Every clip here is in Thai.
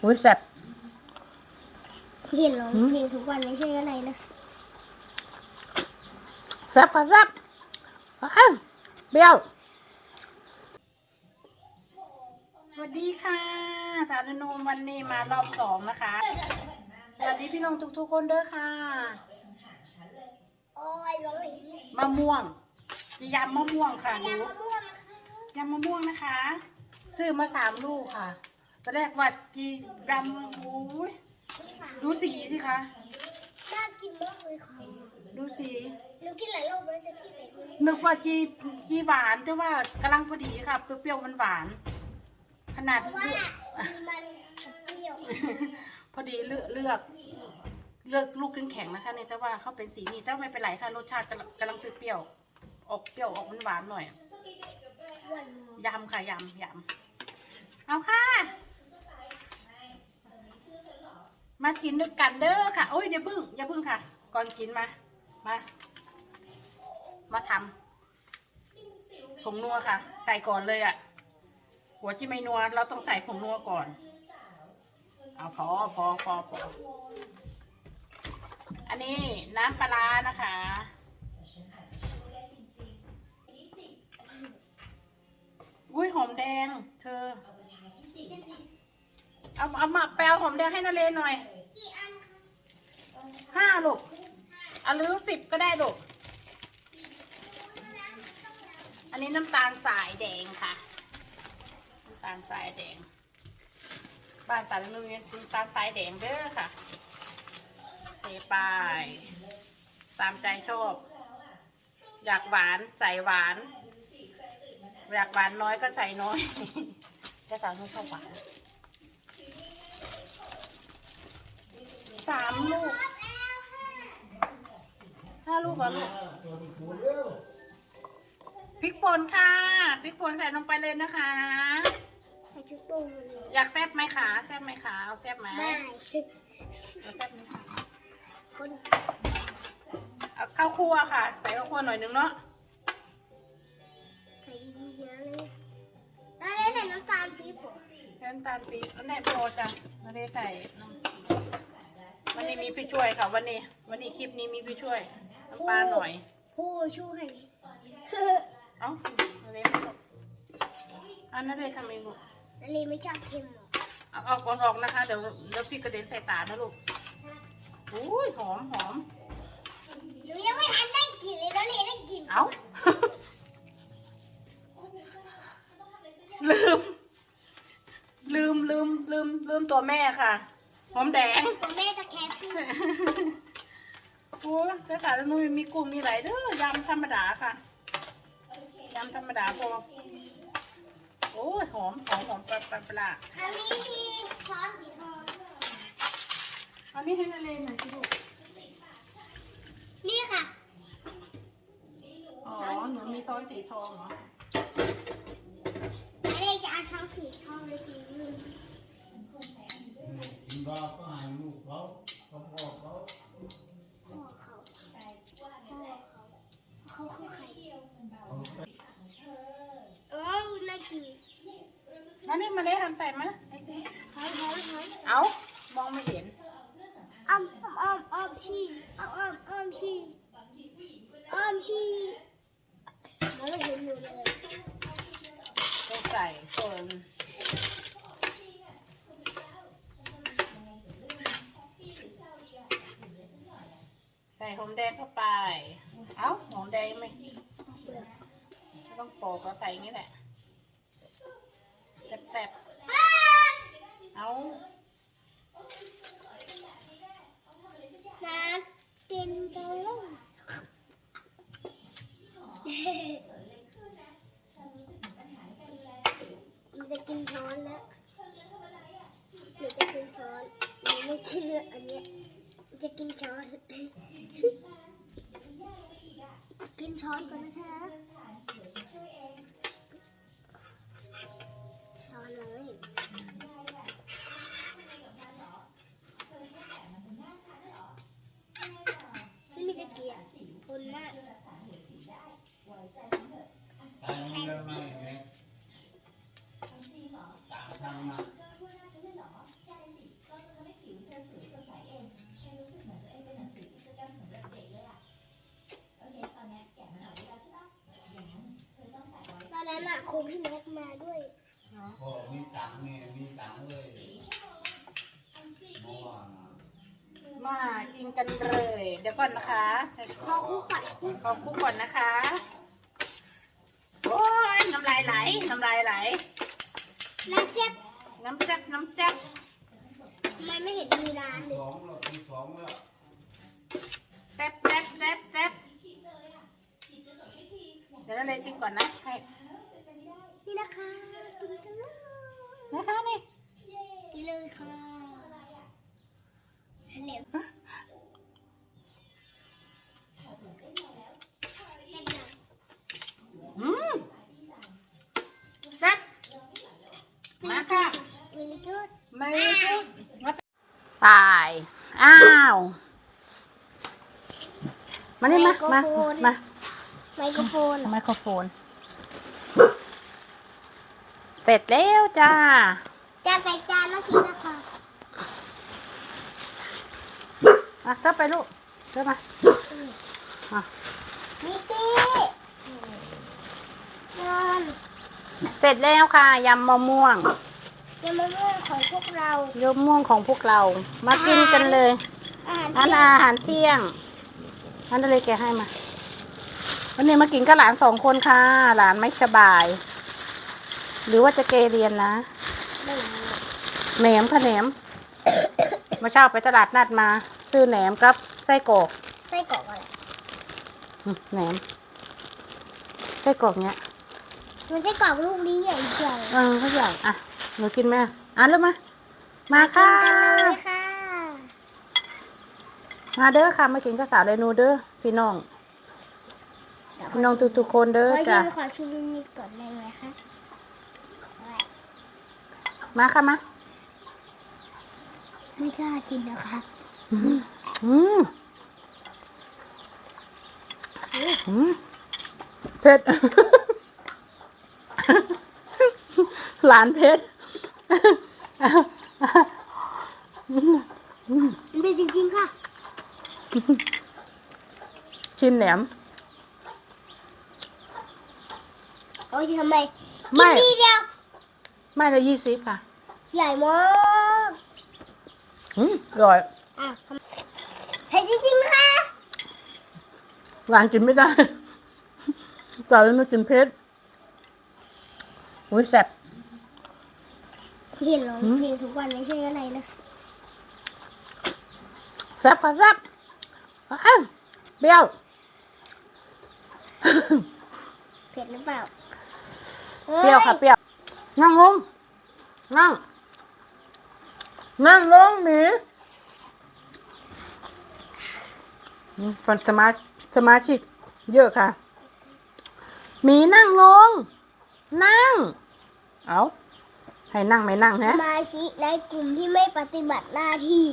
โอ้ยแซ่บที่เห็นร้องเพลงทุกวันไม่ใช่อะไรนะแซ่บค่ะแซ่บอ้าวเปรี้ยวสวัสดีค่ะสาวนูนวันนี้มารอบสองนะคะสวัสดีพี่น้องทุกๆคนเด้อค่ะ โอ้ยร้องอีกมะม่วง จะยำมะม่วงค่ะดูยำมะม่วงนะคะยำมะม่วงนะคะ ซื้อมาสามลูกค่ะต อนแรกว่าจีดำโอ้ยนี่ค่ะดูสีสิคะ น่ากินมากเลยค่ะดูสีหนูกินหลายรอบแล้วจะกินไหนดีนึกว่าจีจีหวานแต่ว่ากำลังพอดีค่ะ เปรี้ยวๆหวานๆขนาดเพราะว่ามีมันกับเปรี้ยวพอดีเลือกเลือก เลือกลูกแข็งๆนะคะเนี่ยแต่ว่าเขาเป็นสีนี้แต่ไม่เป็นไรค่ะ รสชาติกำลังกำลังเปรี้ยวๆออกเปรี้ยวออกหวานๆหน่อยอ้วนยำค่ะยำยำเอาค่ะ มากินด้วยกันเด้อค่ะ โอ้ยอย่าพึ่งอย่าพึ่งค่ะ ก่อนกินมา มา มาทำผงนัวค่ะ ใส่ก่อนเลยอะ่ะ หัวจิไม่นัว เราต้องใส่ผงนัวก่อน เอาพอพอพอพออันนี้น้ำปลานะคะอุ้ยหอมแดง เธอ เอาเอามาแปลหอมแดงให้นาเลหน่อยกี่อันคะห้าลูกเอาหรือสิบก็ได้ลูกอันนี้น้ำตาลสายแดงค่ะ น้ำตาลสายแดง บ้านตาลนุ่ยน้ำตาลสายแดงเด้อค่ะเทไปตามใจชอบ อยากหวานใส่หวาน อยากหวานน้อยก็ใส่น้อยแต่สาวนุ่ชอบหวาน สามลูกห้าลูกเหรอลูกพริกป่นค่ะพริกป่นใส่ลงไปเลยนะคะ ใส่ชุดโป่งเลยอยากแซ่บไหมคะแซ่บไหมคะเอาแซ่บไหมไม่เอาแซ่บไหมคะคนเอาข้าวคั่วค่ะ ใส่ข้าวคั่วหน่อยนึงเนาะใส่เยอะเลยแล้วเล่นแต่น้ำตาลปี๊บเหรอ น้ำตาลปี๊บอันนี้พอจ้ะไม่ได้ใส่น้ำ วันนี้มีพี่ช่วยค่ะ วันนี้ วันนี้คลิปนี้มีพี่ช่วยน้ำปลาหน่อย ผู้ช่วยเอ้าอะไรไม่ชอบอันนั้นเลยทำเองลูกนาลีไม่ชอบเค็มหรอกเอาเอาก่อนออกนะคะ เดี๋ยวเดี๋ยวพี่กระเด็นใส่ตานะลูกอุ้ยหอมหอมหนูยังไม่ทันได้กินเลยนาลีได้กินเอาลืม ลืมลืมลืมลืมตัวแม่ค่ะห อมแดงตัวแม่จะแคปพูดโอ้ยแต่สารนุยมีกุ้งมีไหลายเด้อยำธรรมดาค่ะยำธรรมดาพอโอ้ยหอมหอมหอมปลาปลาปลาอันนี้มีช้อนสีทองเอานี่ให้นาเลหน่อยสิลูกนี่ค่ะ อ๋อหนูมีซอสสีทองเหรอนาลีจะเอาช้อนสีทองเลยสีนึ งคุณพ่อก็ให้ลูกเขาเขาพ่อเขาพ่อเขาพ่อเขาเขาคือใครเขาไปโอ้น่ากินมานี่มาเลยทำใส่มาไอ้สิหอมหอมหอมเอามองไม่เห็นอ้อมอ้อมอ้อมชีอ้อมอ้อมอ้อมชีอ้อมชีแล้วเราเห็นอยู่เลยต้องใส่ส่วน ใส่หอมแดงเข้าไป เอ้าหอมแดงไหมไม่ต้องปอกก็ใส่นี้แหละแซ่บๆเอา กินกันเลย เดี๋ยวก่อนนะคะขอคุกก่อนคุกขอคุกก่อนนะคะ โอ้ยน้ำลายไหล น้ำลายไหลแม่เสียบน้ำแจ๊บน้ำแจ๊บทำไมไม่เห็นมีร้านเลยสองแล้วตีสองแล้วแซ่บแซ่บแซ่บแซ่บเดี๋ยวเราเลยชิมก่อนนะให้นี่นะคะกินกันเลยนะคะนี่กินเลยค่ะเหลวแซ่บจัง อืมแซ่บมาค่ะ really good ไม่พูดมาตาย อ้าว มานี่มา มา มา ไมโครโฟนไมโครโฟน เสร็จแล้วจ้า จะใส่จานแล้วสินะคะมาเสิร์ฟไปลูกเสิร์ฟมามิตี้นอนเสร็จแล้วค่ะยำมะม่วง ยังมาเรื่องของพวกเรายำมะม่วงของพวกเรา มากินกันเลย อาหารอันเที่ยงอาหารเที่ยง อันนั้นเลยแกให้มา วันนี้มากินกับหลานสองคนค่ะ หลานไม่สบาย หรือว่าจะเกเรียนนะไม่รู้แหนมค่ะแหนม เมาเช้าไปตลาดนัดมา ซื้อแหนมกับไส้กรอกไส้กรอกอะไรอืมแหนม ไส้กรอกเนี้ย มันไส้กรอกลูกนี้ใหญ่ใหญ่เออเขาอยากอะหนูกินไหมอะแล้วมา มากิค่ะนกันเลยค่ะ มาเด้อค่ะ มากินกับสาวเรนูเด้อพี่น้อง พี่น้องทุกๆคนเด้อขอชิจ้ะ มขอชิมนิดก่อนได้ไหมคะมาค่ะมา ไม่กล้ากินนะคะอืมอืมเผ็ด หลานเผ็ดมันเป็นจริงๆค่ะ ชิมแหนม โอ้ยทำไมไม่กินทีเดียว ไม่ละยี่สิบค่ะ ใหญ่มากอืมอร่อยอะทำเผ็ดจริงๆนะคะหลานกินไม่ได้สาวเรนูกินเผ็ ดอุ้ยแซ่บที่เห็นร้องเพลงทุกวันไม่ใช่อะไรนะแซ่บค่ะแซ่บอ้าวเปรี้ยว เผ็ดหรือเปล่าเปรี้ยวค่ะเปรี้ยวนั่งลงนั่ง นั่งลงหมีอืมคนสมาสมาชิกเยอะค่ะหมีนั่งลง นั่ง เอาให้นั่งไม่นั่งสฮะมาชิกในกลุ่มที่ไม่ปฏิบัติหน้าที่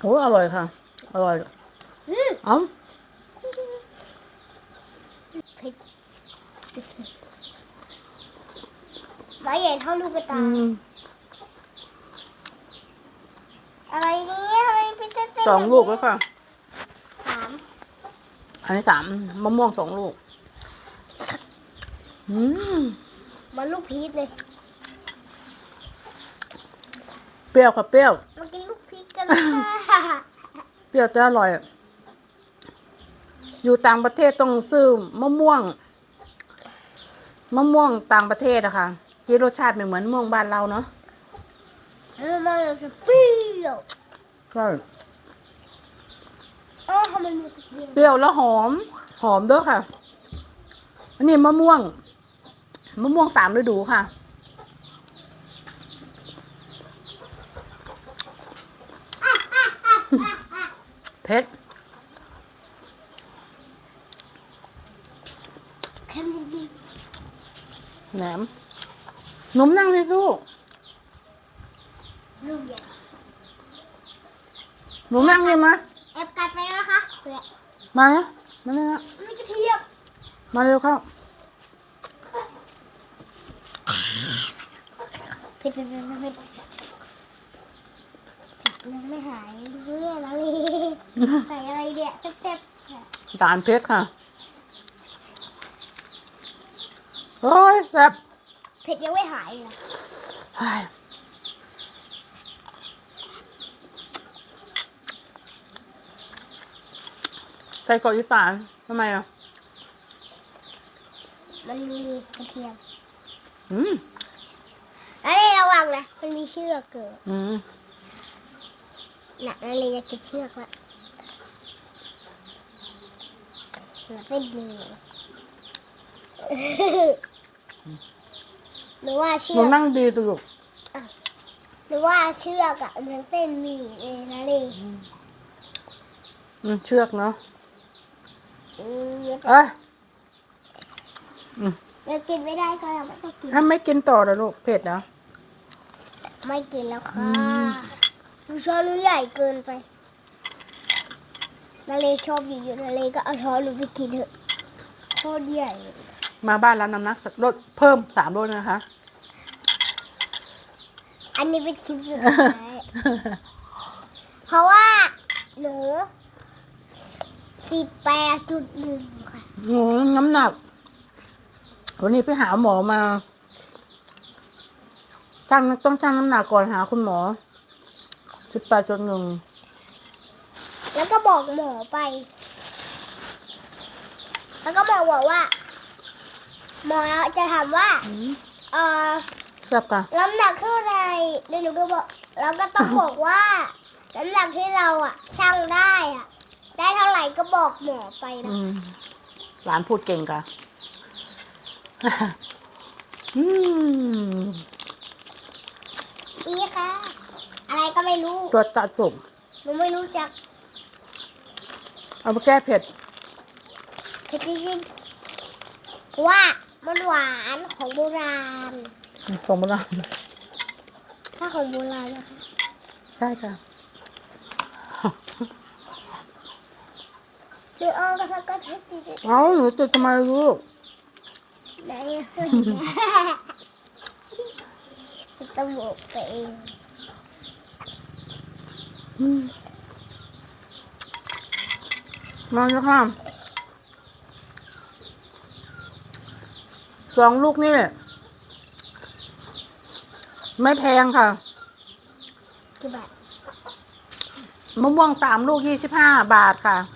โอ้อร่อยค่ะ อร่อยอืมเอ้าเผ็ดไม้ใหญ่เท่าลูกกระตาอืมอะไรเนี่ยทำไมเป็นเส้นๆสองลูกแล้วค่ะสาม อันนี้สามมะม่วงสองลูกอืมเหมันลูกพีชเลย เปรี้ยวค่ะเปรี้ยวเมื่อกี้ลูกพีชกันเลยค่ะเปรี้ยวแต่อร่อยอะอยู่ต่างประเทศต้องซื้อมะม่วง มะม่วงต่างประเทศอะค่ะที่รสชาติไม่เหมือนมะม่วงบ้านเราเนาะ เออมันจะเปรี้ยว ใช่ อ๋อทำไมมีกระเทียมเปรี้ยวแล้วหอม หอมด้วยค่ะ อันนี้มะม่วง มะม่วงสามฤดูค่ะ เผ็ดเค็มจริงแหนมหนมนั่งเลยลูกๆลูกใหญ่หนูนั่งเลยมาแอบกัดไปแล้ว มานะมาเลยนะมีกระเทียมมาเร็วเข้าเผ็ดเผ็ดเผ็ดเผ็ดเผ็ดยังไม่หายเนี่ยนะนี่ใส่อะไรเนี่ยแซ่บๆค่ะจานเพชรค่ะโอ้ยแซ่บเผ็ดยังไม่หายเลย เฮ้ย ใส่กรอกอีสานทำไมอะ มันมีกระเทียมอืมแล้วนี่ระวังนะ มันมีเชือกเกิดอืมหนักอะไรจะกินเชือกละหนักเป็นมือหรือว่าเชืหนูอก นั่งดีสุดหรือว่าเชือกอะมันเป็นหมีเลยนะนี่อืมเชือกเนาะ อืมเอ้ยยังกินไม่ได้ก็ยังไม่ต้องกิน ถ้าไม่กินต่อเดี๋ยวลูกเผ็ดนะไม่กินแล้วค่ะอืมดูช้อนหนูใหญ่เกินไปนาเลชอบอยู่อยู่นาเลก็เอาช้อนหนูไปกินเถอะโคตรใหญ่เลยมาบ้านแล้วน้ำหนักสักลดเพิ่มสามโลนะคะ อันนี้เป็นคลิปสุดท้ายเพราะว่าหนู สิบแปดจุดหนึ่งค่ะโอ้น้ำหนัก วันนี้ไปหาหมอมาชั่งต้องชั่งน้ำหนักก่อนหาคุณหมอสิบแปดจุดหนึ่งแล้วก็บอกหมอไป แล้วก็บอกบอกว่า หมอจะถามว่าเออแซ่บค่ะน้ำหนักเท่าไหร่เดี๋ยวหนูก็บอกเราก็ต้องบอกว่าน้ำหนักที่เราอะชั่งได้อะ ได้เท่าไหร่ก็บอกหมอไปนะ อืมหลานพูดเก่งค่ะอืมอีค่ะ อะไรก็ไม่รู้ ตัวตาจุกหนูไม่รู้จักเอาไปแก้เผ็ด เผ็ดจริงๆเพราะว่ามันหวานของโบราณของมันละถ้าของโบราณนะคะ ใช่ค่ะ หรือเอากระทะกระทะจริงเอาหนูจะทำไมลูกๆไหนอะต้องบอกไปเองอืมมาแล้วค่ะสองลูกนี่ ไม่แพงค่ะกี่บาทมะม่วงสามลูกยี่สิบห้าบาทค่ะสิบห้า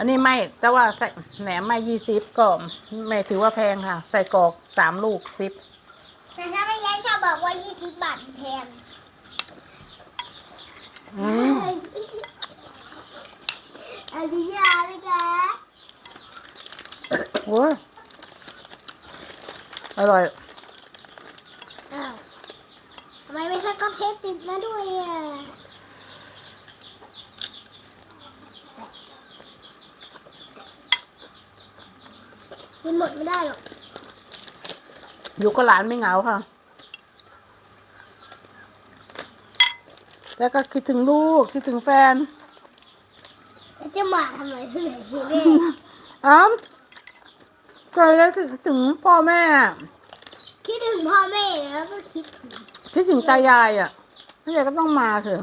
อันนี้ไม่แต่ว่าใส่แหนมไม่ยี่สิบก็ไม่ถือว่าแพงค่ะ ใส่กรอกสามลูกสิบแต่ถ้าไม่ย้ายชอบบอกว่ายี่สิบบาทแทนอืมอันนี้ยาเลยคะโอ้ยอร่อยอ้าวทำไมไม่ใช่ก็เทปติดมาด้วยอะ กินหมดไม่ได้หรอกอยู่กับหลานไม่เหงาค่ะแต่ก็คิดถึงลูก คิดถึงแฟน แล้วจะมาทำไมที่ไหนที่นี่อ้าวใจแล้วคิดถึงพ่อแม่ คิดถึงพ่อแม่แล้วก็คิดถึงคิดถึงตายายอะนี่ยก็ต้องมาเถอะ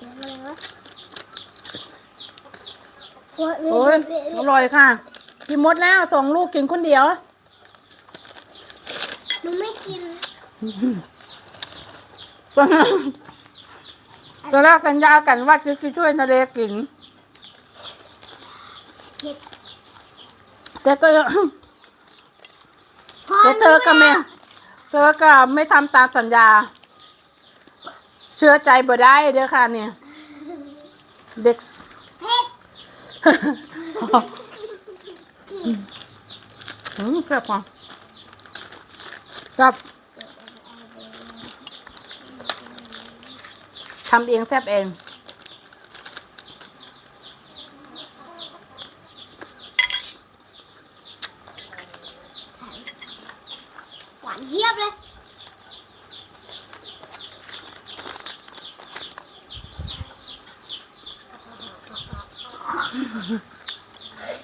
อะไรวะ โอ้ยอร่อยค่ะกินหมดแล้วสองลูกกินคนเดียวหนูไม่กินตอนนั้นตอนแรกสัญญากันว่าจะช่วยนาเรกินเผ็ดแต่ก็พ่อแต่เธอก็ไม่เธอก็ไม่ทำตามสัญญา เชื่อใจบ่ได้เด้อค่ะเนี่ยเด็กเผ็ด อืมแซ่บค่ะแซ่บทำเองแซ่บเอง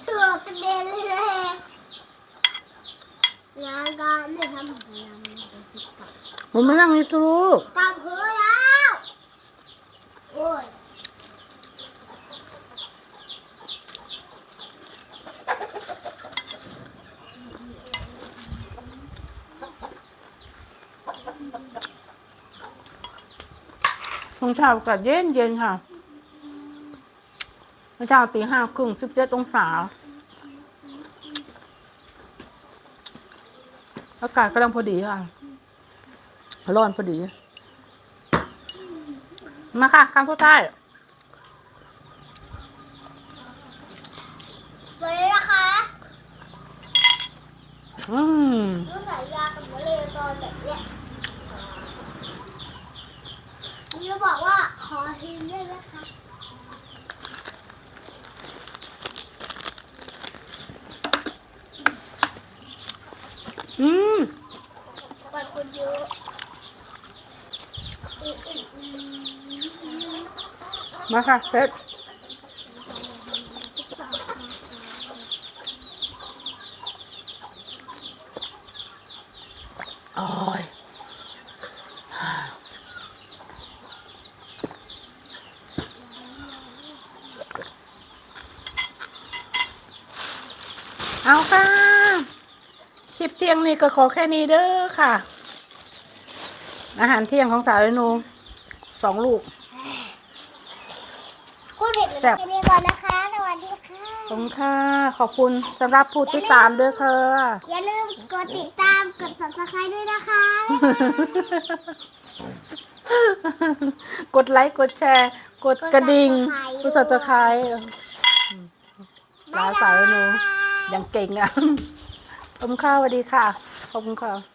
ตัวกระเด็นเลยน้ำไม่ทำอมมานั่งในตู้ตามหัวแล้วโอ้ยขงเช้าอกัดเย็นเย็นค่ะ เมื่อเช้าตีห้าครึ่งสิบเจ็ดองศาอากาศกำลังพอดีค่ะ ร้อนพอดี มาค่ะคำพูดใต้ วันนี้นะคะ อืม รู้สายยากับมะเร็งตอนแบบเนี้ยนี่ก็บอกว่าขอชิมด้วยนะคะ อืมปิดคนเยอะมาค่ะเพชรโอ้ยเอาค่ะ ลิปเที่ยงนี้ก็ขอแค่นี้เด้อค่ะ อาหารเที่ยงของสาวเรนูสองลูก พูดเผ็ดเลยแซ่บ แค่นี้ก่อนนะคะ สวัสดีค่ะ ขอบคุณค่ะ ขอบคุณสำหรับผู้ที่ตามด้วยค่ะ อย่าลืมกดติดตาม กด subscribe ด้วยนะคะกดไลค์ กดแชร์ กดกระดิ่งกดสับสไครต์ลาสาวหนูยังเก่งอะข ผมข้าวสวัสดีค่ะขอบคุณค่ะ